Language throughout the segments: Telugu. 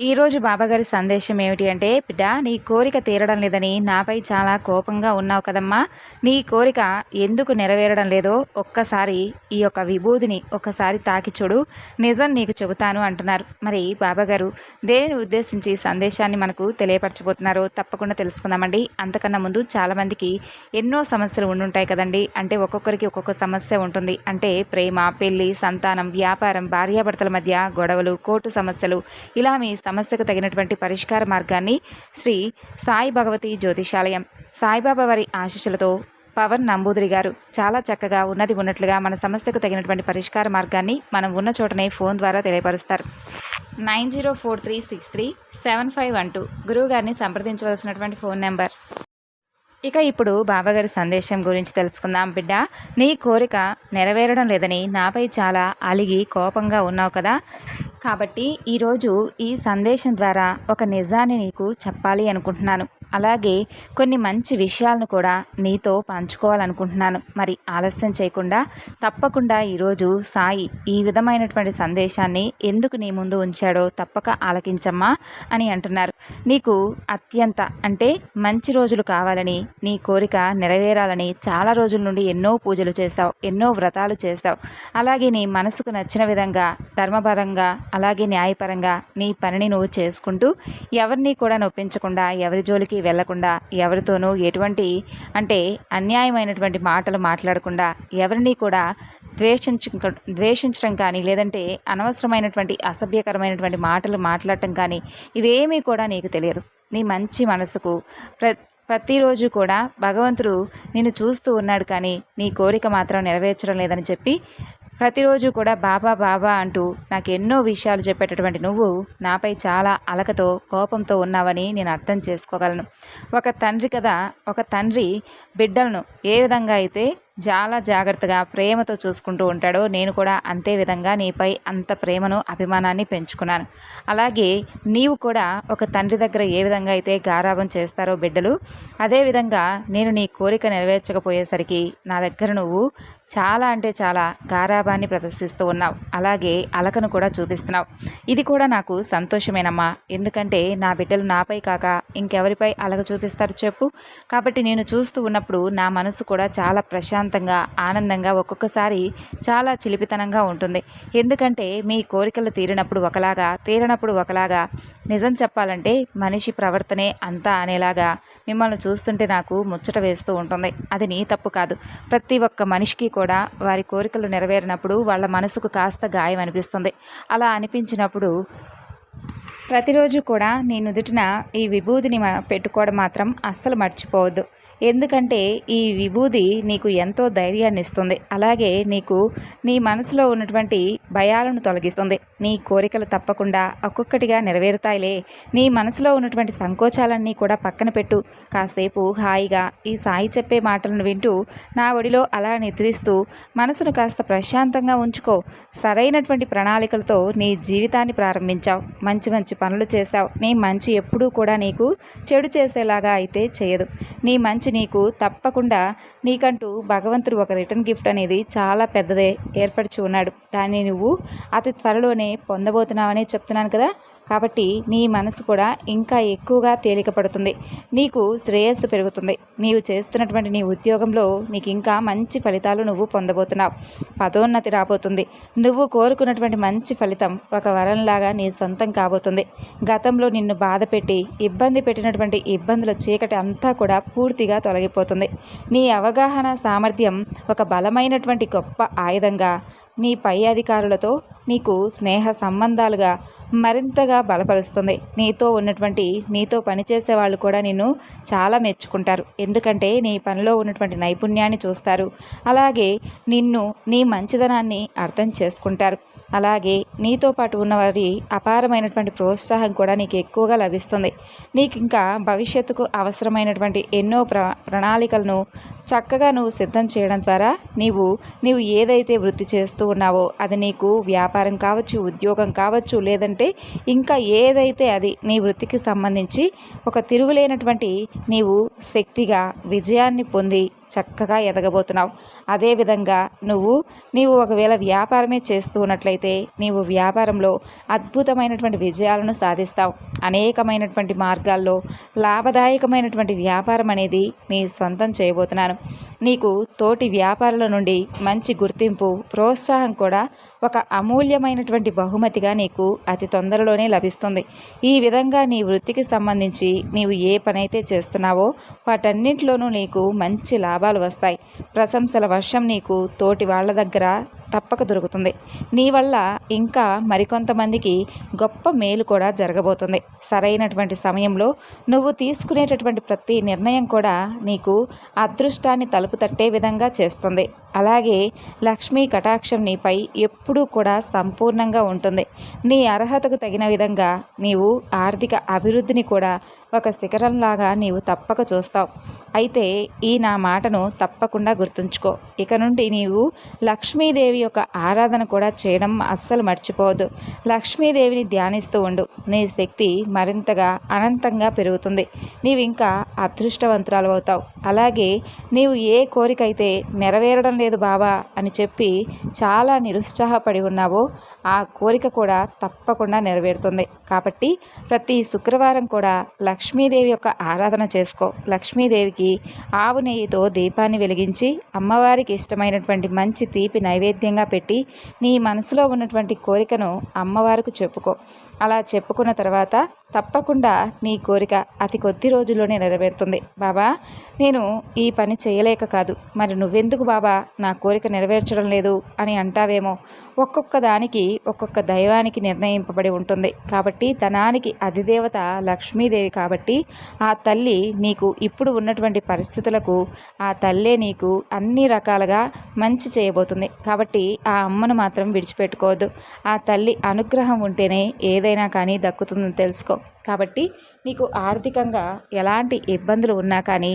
ఈరోజు బాబాగారి సందేశం ఏమిటి అంటే బిడ్డ నీ కోరిక తీరడం లేదని నాపై చాలా కోపంగా ఉన్నావు కదమ్మా. నీ కోరిక ఎందుకు నెరవేరడం లేదో ఒక్కసారి ఈ యొక్క విభూతిని ఒక్కసారి తాకి చూడు. నిజం నీకు చెబుతాను అంటున్నారు. మరి బాబాగారు దేనిని ఉద్దేశించి సందేశాన్ని మనకు తెలియపరచబోతున్నారో తప్పకుండా తెలుసుకుందామండి. అంతకన్నా ముందు చాలామందికి ఎన్నో సమస్యలు ఉండుంటాయి కదండి. అంటే ఒక్కొక్కరికి ఒక్కొక్క సమస్య ఉంటుంది. అంటే ప్రేమ పెళ్ళి సంతానం వ్యాపారం భార్యాభర్తల మధ్య గొడవలు కోర్టు సమస్యలు. ఇలా మీ సమస్యకు తగినటువంటి పరిష్కార మార్గాన్ని శ్రీ సాయి భగవతి జ్యోతిషాలయం. సాయిబాబా వారి ఆశీస్సులతో పవన్ నంబూదిరి గారు చాలా చక్కగా ఉన్నది ఉన్నట్లుగా మన సమస్యకు తగినటువంటి పరిష్కార మార్గాన్ని మనం ఉన్న చోటనే ఫోన్ ద్వారా తెలియపరుస్తారు. Nine zero four three six three seven five one two గురువు గారిని సంప్రదించవలసినటువంటి ఫోన్ నెంబర్. ఇక ఇప్పుడు బాబాగారి సందేశం గురించి తెలుసుకుందాం బిడ్డ. నీ కోరిక నెరవేరడం లేదని నాపై చాలా అలిగి కోపంగా ఉన్నావు కదా. కాబట్టి ఈరోజు ఈ సందేశం ద్వారా ఒక నిజాన్ని నీకు చెప్పాలి అనుకుంటున్నాను. అలాగే కొన్ని మంచి విషయాలను కూడా నీతో పంచుకోవాలనుకుంటున్నాను. మరి ఆలస్యం చేయకుండా తప్పకుండా ఈరోజు సాయి ఈ విధమైనటువంటి సందేశాన్ని ఎందుకు నీ ముందు ఉంచాడో తప్పక ఆలకించమ్మా అని అంటున్నారు. నీకు అత్యంత అంటే మంచి రోజులు కావాలని నీ కోరిక నెరవేరాలని చాలా రోజుల నుండి ఎన్నో పూజలు చేశావు ఎన్నో వ్రతాలు చేశావు. అలాగే నీ మనసుకు నచ్చిన విధంగా ధర్మపరంగా అలాగే న్యాయపరంగా నీ పనిని నువ్వు చేసుకుంటూ ఎవరిని కూడా నొప్పించకుండా ఎవరి జోలికి వెళ్ళకుండా ఎవరితోనూ ఎటువంటి అంటే అన్యాయమైనటువంటి మాటలు మాట్లాడకుండా ఎవరిని కూడా ద్వేషించ ద్వేషించడం కానీ లేదంటే అనవసరమైనటువంటి అసభ్యకరమైనటువంటి మాటలు మాట్లాడటం కానీ ఇవేమీ కూడా నీకు తెలియదు. నీ మంచి మనసుకు ప్ర ప్రతిరోజు కూడా భగవంతుడు నిన్ను చూస్తూ ఉన్నాడు కానీ నీ కోరిక మాత్రం నెరవేర్చడం లేదని చెప్పి ప్రతిరోజు కూడా బాబా బాబా అంటూ నాకు ఎన్నో విషయాలు చెప్పేటటువంటి నువ్వు నాపై చాలా అలకతో కోపంతో ఉన్నావని నేను అర్థం చేసుకోగలను. ఒక తండ్రి కదా ఒక తండ్రి బిడ్డలను ఏ విధంగా అయితే చాలా జాగ్రత్తగా ప్రేమతో చూసుకుంటూ ఉంటాడో. నేను కూడా అంతే విధంగా నీపై అంత ప్రేమను అభిమానాన్ని పెంచుకున్నాను. అలాగే నీవు కూడా ఒక తండ్రి దగ్గర ఏ విధంగా అయితే గారాభం చేస్తారో బిడ్డలు అదేవిధంగా నేను నీ కోరిక నెరవేర్చకపోయేసరికి నా దగ్గర నువ్వు చాలా అంటే చాలా గారాభాన్ని ప్రదర్శిస్తూ ఉన్నావు. అలాగే అలకను కూడా చూపిస్తున్నావు. ఇది కూడా నాకు సంతోషమేనమ్మా. ఎందుకంటే నా బిడ్డలు నాపై కాక ఇంకెవరిపై అలక చూపిస్తారు చెప్పు. కాబట్టి నేను చూస్తూ ఉన్నప్పుడు నా మనసు కూడా చాలా ప్రశాంతంగా ఆనందంగా ఒక్కొక్కసారి చాలా చిలిపితనంగా ఉంటుంది. ఎందుకంటే మీ కోరికలు తీరినప్పుడు ఒకలాగా తీరినప్పుడు ఒకలాగా. నిజం చెప్పాలంటే మనిషి ప్రవర్తనే అంతా అనేలాగా. మిమ్మల్ని చూస్తుంటే నాకు ముచ్చట వేస్తూ ఉంటుంది. అది నీ తప్పు కాదు. ప్రతి ఒక్క మనిషికి కూడా వారి కోరికలు నెరవేరినప్పుడు వాళ్ళ మనసుకు కాస్త గాయం అనిపిస్తుంది. అలా అనిపించినప్పుడు ప్రతిరోజు కూడా నీ నుదుటిన ఈ విభూతిని పెట్టుకోవడం మాత్రం అస్సలు మర్చిపోవద్దు. ఎందుకంటే ఈ విభూది నీకు ఎంతో ధైర్యాన్ని ఇస్తుంది. అలాగే నీకు నీ మనసులో ఉన్నటువంటి భయాలను తొలగిస్తుంది. నీ కోరికలు తప్పకుండా ఒక్కొక్కటిగా నెరవేరుతాయిలే. నీ మనసులో ఉన్నటువంటి సంకోచాలన్నీ కూడా పక్కన పెట్టు. కాసేపు హాయిగా ఈ సాయి చెప్పే మాటలను వింటూ నా ఒడిలో అలా నిద్రిస్తూ మనసును కాస్త ప్రశాంతంగా ఉంచుకో. సరైనటువంటి ప్రణాళికలతో నీ జీవితాన్ని ప్రారంభించావు. మంచి మంచి పనులు చేశావు. నీ మంచి ఎప్పుడూ కూడా నీకు చెడు చేసేలాగా అయితే చేయదు. నీ మంచి నీకు తప్పకుండా నీకంటూ భగవంతుడు ఒక రిటర్న్ గిఫ్ట్ అనేది చాలా పెద్దదే ఏర్పరిచి ఉన్నాడు. దాన్ని నువ్వు అతి త్వరలోనే పొందబోతున్నావని చెప్తున్నాను కదా. కాబట్టి నీ మనసు కూడా ఇంకా ఎక్కువగా తేలికపడుతుంది. నీకు శ్రేయస్సు పెరుగుతుంది. నీవు చేస్తున్నటువంటి నీ ఉద్యోగంలో నీకు ఇంకా మంచి ఫలితాలు నువ్వు పొందబోతున్నావు. పదోన్నతి రాబోతుంది. నువ్వు కోరుకున్నటువంటి మంచి ఫలితం ఒక వరంలాగా నీ సొంతం కాబోతుంది. గతంలో నిన్ను బాధ పెట్టి ఇబ్బంది పెట్టినటువంటి ఇబ్బందుల చీకటి అంతా కూడా పూర్తిగా తొలగిపోతుంది. నీ అవగాహన సామర్థ్యం ఒక బలమైనటువంటి గొప్ప ఆయుధంగా నీ పై అధికారులతో నీకు స్నేహ సంబంధాలుగా మరింతగా బలపరుస్తుంది. నీతో ఉన్నటువంటి నీతో పనిచేసే వాళ్ళు కూడా నిన్ను చాలా మెచ్చుకుంటారు. ఎందుకంటే నీ పనిలో ఉన్నటువంటి నైపుణ్యాన్ని చూస్తారు. అలాగే నిన్ను నీ మంచిదనాన్ని అర్థం చేసుకుంటారు. అలాగే నీతో పాటు ఉన్నవారి అపారమైనటువంటి ప్రోత్సాహం కూడా నీకు ఎక్కువగా లభిస్తుంది. నీకు ఇంకా భవిష్యత్తుకు అవసరమైనటువంటి ఎన్నో ప్ర ప్రణాళికలను చక్కగా నువ్వు సిద్ధం చేయడం ద్వారా నీవు నీవు ఏదైతే వృత్తి చేస్తూ ఉన్నావో అది నీకు వ్యాపారం కావచ్చు ఉద్యోగం కావచ్చు లేదంటే ఇంకా ఏదైతే అది నీ వృత్తికి సంబంధించి ఒక తిరుగులేనటువంటి నీవు శక్తిగా విజయాన్ని పొంది చక్కగా ఎదగబోతున్నావు. అదేవిధంగా నువ్వు నీవు ఒకవేళ వ్యాపారమే చేస్తూ ఉన్నట్లయితే నీవు వ్యాపారంలో అద్భుతమైనటువంటి విజయాలను సాధిస్తావు. అనేకమైనటువంటి మార్గాల్లో లాభదాయకమైనటువంటి వ్యాపారం అనేది నీ సొంతం చేయబోతున్నాను. నీకు తోటి వ్యాపారుల నుండి మంచి గుర్తింపు ప్రోత్సాహం కూడా ఒక అమూల్యమైనటువంటి బహుమతిగా నీకు అతి తొందరలోనే లభిస్తుంది. ఈ విధంగా నీ వృత్తికి సంబంధించి నీవు ఏ పనైతే చేస్తున్నావో వాటన్నింటిలోనూ నీకు మంచి లాభాలు వస్తాయి. ప్రశంసల వర్షం నీకు తోటి వాళ్ళ దగ్గర తప్పక దొరుకుతుంది. నీ వల్ల ఇంకా మరికొంతమందికి గొప్ప మేలు కూడా జరగబోతుంది. సరైనటువంటి సమయంలో నువ్వు తీసుకునేటటువంటి ప్రతి నిర్ణయం కూడా నీకు అదృష్టాన్ని తలుపు తట్టే విధంగా చేస్తుంది. అలాగే లక్ష్మీ కటాక్షం నీపై ఎప్పుడూ కూడా సంపూర్ణంగా ఉంటుంది. నీ అర్హతకు తగిన విధంగా నీవు ఆర్థిక అభివృద్ధిని కూడా ఒక శిఖరంలాగా నీవు తప్పక చూస్తావు. అయితే ఈ నా మాటను తప్పకుండా గుర్తుంచుకో. ఇక నుండి నీవు లక్ష్మీదేవి యొక్క ఆరాధన కూడా చేయడం అస్సలు మర్చిపోవద్దు. లక్ష్మీదేవిని ధ్యానిస్తూ ఉండు. నీ శక్తి మరింతగా అనంతంగా పెరుగుతుంది. నీవు ఇంకా అదృష్టవంతురాలు అవుతావు. అలాగే నీవు ఏ కోరిక అయితే నెరవేరడం లేదు బాబా అని చెప్పి చాలా నిరుత్సాహపడి ఉన్నావో ఆ కోరిక కూడా తప్పకుండా నెరవేరుతుంది. కాబట్టి ప్రతి శుక్రవారం కూడా లక్ష్మీదేవి యొక్క ఆరాధన చేసుకో. లక్ష్మీదేవికి ఆవు నెయ్యితో దీపాన్ని వెలిగించి అమ్మవారికి ఇష్టమైనటువంటి మంచి తీపి నైవేద్యంగా పెట్టి నీ మనసులో ఉన్నటువంటి కోరికను అమ్మవారికి చెప్పుకో. అలా చెప్పుకున్న తర్వాత తప్పకుండా నీ కోరిక అతి కొద్ది రోజుల్లోనే నెరవేరుతుంది. బాబా నేను ఈ పని చేయలేక కాదు. మరి నువ్వెందుకు బాబా నా కోరిక నెరవేర్చడం లేదు అని అంటావేమో? ఒక్కొక్క దానికి ఒక్కొక్క దైవానికి నిర్ణయింపబడి ఉంటుంది. కాబట్టి ధనానికి అధిదేవత లక్ష్మీదేవి కాబట్టి ఆ తల్లి నీకు ఇప్పుడు ఉన్నటువంటి పరిస్థితులకు ఆ తల్లే నీకు అన్ని రకాలుగా మంచి చేయబోతుంది. కాబట్టి ఆ అమ్మను మాత్రం విడిచిపెట్టుకోవద్దు. ఆ తల్లి అనుగ్రహం ఉంటేనే ఏదైనా కానీ దక్కుతుందని తెలుసుకో. కాబట్టి నీకు ఆర్థికంగా ఎలాంటి ఇబ్బందులు ఉన్నా కానీ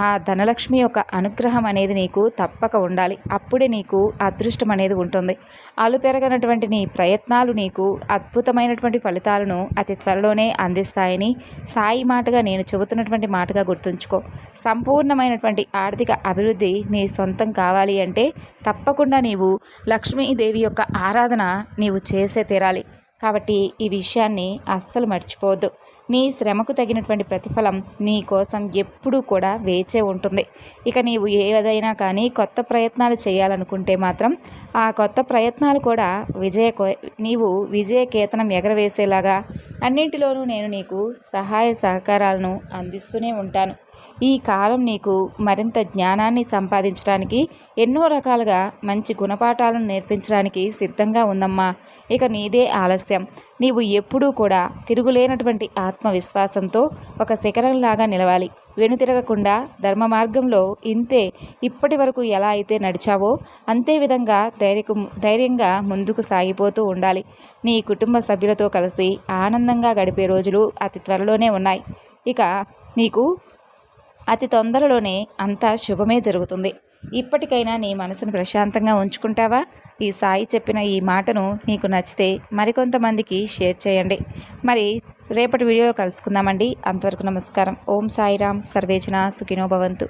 ఆ ధనలక్ష్మి యొక్క అనుగ్రహం అనేది నీకు తప్పక ఉండాలి. అప్పుడే నీకు అదృష్టం అనేది ఉంటుంది. అలు పెరగనటువంటి నీ ప్రయత్నాలు నీకు అద్భుతమైనటువంటి ఫలితాలను అతి త్వరలోనే అందిస్తాయని సాయి మాటగా నేను చెబుతున్నటువంటి మాటగా గుర్తుంచుకో. సంపూర్ణమైనటువంటి ఆర్థిక అభివృద్ధి నీ సొంతం కావాలి అంటే తప్పకుండా నీవు లక్ష్మీదేవి యొక్క ఆరాధన నీవు చేసే తీరాలి. కాబట్టి ఈ విషయాన్ని అస్సలు మర్చిపోవద్దు. నీ శ్రమకు తగినటువంటి ప్రతిఫలం నీ కోసం ఎప్పుడూ కూడా వేచే ఉంటుంది. ఇక నీవు ఏదైనా కానీ కొత్త ప్రయత్నాలు చేయాలనుకుంటే మాత్రం ఆ కొత్త ప్రయత్నాలు కూడా విజయ నీవు విజయ కేతనం ఎగరవేసేలాగా అన్నింటిలోనూ నేను నీకు సహాయ సహకారాలను అందిస్తూనే ఉంటాను. ఈ కాలం నీకు మరింత జ్ఞానాన్ని సంపాదించడానికి ఎన్నో రకాలుగా మంచి గుణపాఠాలను నేర్పించడానికి సిద్ధంగా ఉందమ్మా. ఇక నీదే ఆలస్యం. నీవు ఎప్పుడూ కూడా తిరుగులేనటువంటి ఆత్మవిశ్వాసంతో ఒక శిఖరంలాగా నిలవాలి. వెనుతిరగకుండా ధర్మ మార్గంలో ఇంతే ఇప్పటి వరకు ఎలా అయితే నడిచావో అంతే విధంగా ధైర్యకు ధైర్యంగా ముందుకు సాగిపోతూ ఉండాలి. నీ కుటుంబ సభ్యులతో కలిసి ఆనందంగా గడిపే రోజులు అతి త్వరలోనే ఉన్నాయి. ఇక నీకు అతి తొందరలోనే అంతా శుభమే జరుగుతుంది. ఇప్పటికైనా నీ మనసును ప్రశాంతంగా ఉంచుకుంటావా? ఈ సాయి చెప్పిన ఈ మాటను నీకు నచ్చితే మరికొంతమందికి షేర్ చేయండి. మరి రేపటి వీడియోలో కలుసుకుందామండి. అంతవరకు నమస్కారం. ఓం సాయిరామ్. సర్వేజన సుఖినో భవంతు.